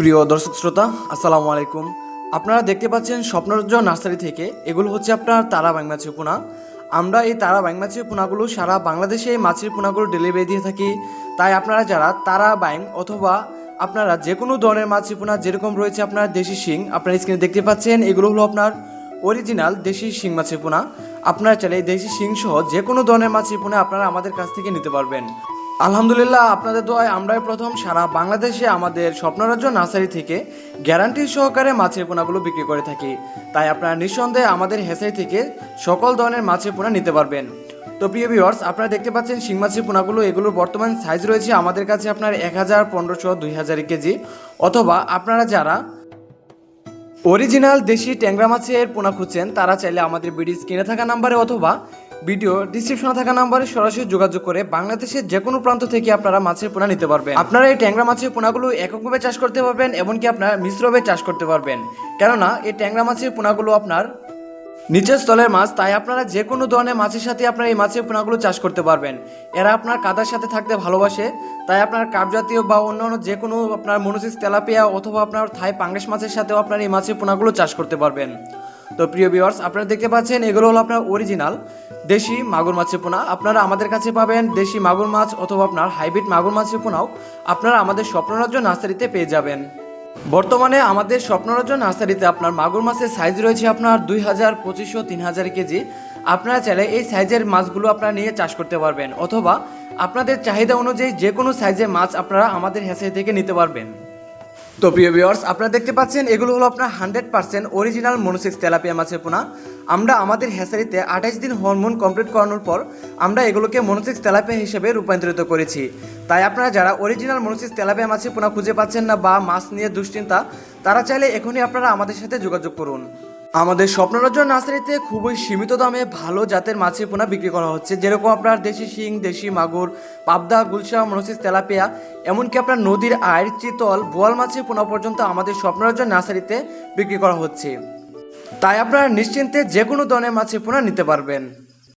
প্রিয় দর্শক শ্রোতা, আসসালামু আলাইকুম। আপনারা দেখতে পাচ্ছেন স্বপ্নরাজ্য নার্সারি থেকে, এগুলো হচ্ছে আপনার তারা ব্যাং মাছের পোনা। আমরা এই তারা ব্যাং মাছের পোনাগুলো সারা বাংলাদেশে এই মাছের পোনাগুলো ডেলিভারি দিয়ে থাকি। তাই আপনারা যারা তারা ব্যাং অথবা আপনারা যে কোনো ধরনের মাছের পোনা যেরকম রয়েছে আপনার দেশি শিং, আপনার স্ক্রিনে দেখতে পাচ্ছেন, এগুলো হলো আপনার অরিজিনাল দেশি শিং মাছের পোনা। আপনারা চাইলে দেশি শিং সহ যে কোনো ধরনের মাছের পোনা আপনারা আমাদের কাছ থেকে নিতে পারবেন। আলহামদুলিল্লাহ, আপনাদের দোয়ায় আমরাই প্রথম। সারা বাংলাদেশে আমাদের স্বপ্নরাজ্য নার্সারি থেকে গ্যারান্টি সহকারে মাছের পোনাগুলো বিক্রি করে থাকি। তাই আপনারা নিঃসন্দেহে আমাদের হেসারি থেকে সকল ধরনের মাছের পোনা নিতে পারবেন। তো প্রিয় ভিউয়ার্স আপনারা দেখতে পাচ্ছেন শিং মাছের পোনাগুলো, এগুলোর বর্তমান সাইজ রয়েছে আমাদের কাছে আপনার এক হাজার পনেরোশো দুই হাজার কেজি। অথবা আপনারা যারা অরিজিনাল দেশি ট্যাংরা মাছের পোনা খুঁজছেন, তারা চাইলে আমাদের ভিডিও স্ক্রিনে থাকা নাম্বারে অথবা ভিডিও ডিসক্রিপশনে থাকা নাম্বারে সরাসরি যোগাযোগ করে বাংলাদেশের যে কোনো প্রান্ত থেকে আপনারা মাছের পোনা নিতে পারবেন। আপনারা এই ট্যাংরা মাছের পোনাগুলো এককভাবে চাষ করতে পারবেন এমনকি আপনার মিশ্রভাবে চাষ করতে পারবেন। কেননা, এই ট্যাংরা মাছের পোনাগুলো আপনার নিচের স্থলের মাছ, তাই আপনারা যে কোনো ধরনের মাছের সাথে আপনারা এই মাছের পোনাগুলো চাষ করতে পারবেন। এরা আপনার কাদার সাথে থাকতে ভালোবাসে, তাই আপনার কাপ জাতীয় বা অন্যান্য যে কোনো আপনার মনোসিস তেলাপিয়া অথবা আপনার থাই পাঙ্গাস মাছের সাথেও আপনার এই মাছের পোনাগুলো চাষ করতে পারবেন। তো প্রিয় ভিউয়ার্স আপনারা দেখতে পাচ্ছেন, এগুলো হলো আপনার অরিজিনাল দেশি মাগুর মাছের পোনা। আপনারা আমাদের কাছে পাবেন দেশি মাগুর মাছ অথবা আপনার হাইব্রিড মাগুর মাছের পোনাও। আপনারা আমাদের স্বপ্নরাজ্য নার্সারিতে পেয়ে যাবেন। বর্তমানে আমাদের স্বপ্নরাজ্য নার্সারিতে আপনার মাগুর মাছের সাইজ রয়েছে আপনার দুই হাজার পঁচিশশো তিন হাজার কেজি। আপনারা চাইলে এই সাইজের মাছগুলো আপনারা নিয়ে চাষ করতে পারবেন। অথবা আপনাদের চাহিদা অনুযায়ী যে কোনো সাইজের মাছ আপনারা আমাদের হ্যাসারি থেকে নিতে পারবেন। তো প্রিয় ভিউয়ার্স আপনারা দেখতে পাচ্ছেন, এগুলো হলো আপনার hundred percent original monosex tilapia মাছের পোনা। আমরা আমাদের হ্যাসারিতে আঠাইশ দিন হরমোন কমপ্লিট করানোর পর আমরা এগুলোকে মনোসিক্স তেলাপিয়া হিসেবে রূপান্তরিত করেছি। তাই আপনারা যারা অরিজিনাল মনোসিক্স তেলাপিয়া মাছের পোনা খুঁজে পাচ্ছেন না বা মাছ নিয়ে দুশ্চিন্তা, তারা চাইলে এখনই আপনারা আমাদের সাথে যোগাযোগ করুন। আমাদের স্বপ্নরাজ্য নার্সারিতে খুবই সীমিত দামে ভালো জাতের মাছের পোনা বিক্রি করা হচ্ছে। যেরকম আপনার দেশি শিং, দেশি মাগুর, পাবদা গুলশা মনসিস, তেলাপিয়া, এমনকি আপনার নদীর আয়ের চিতল, বোয়াল মাছের পোনা পর্যন্ত আমাদের স্বপ্নরাজ্য নার্সারিতে বিক্রি করা হচ্ছে। তাই আপনারা নিশ্চিন্তে যে কোনো ধরনের মাছের পোনা নিতে পারবেন।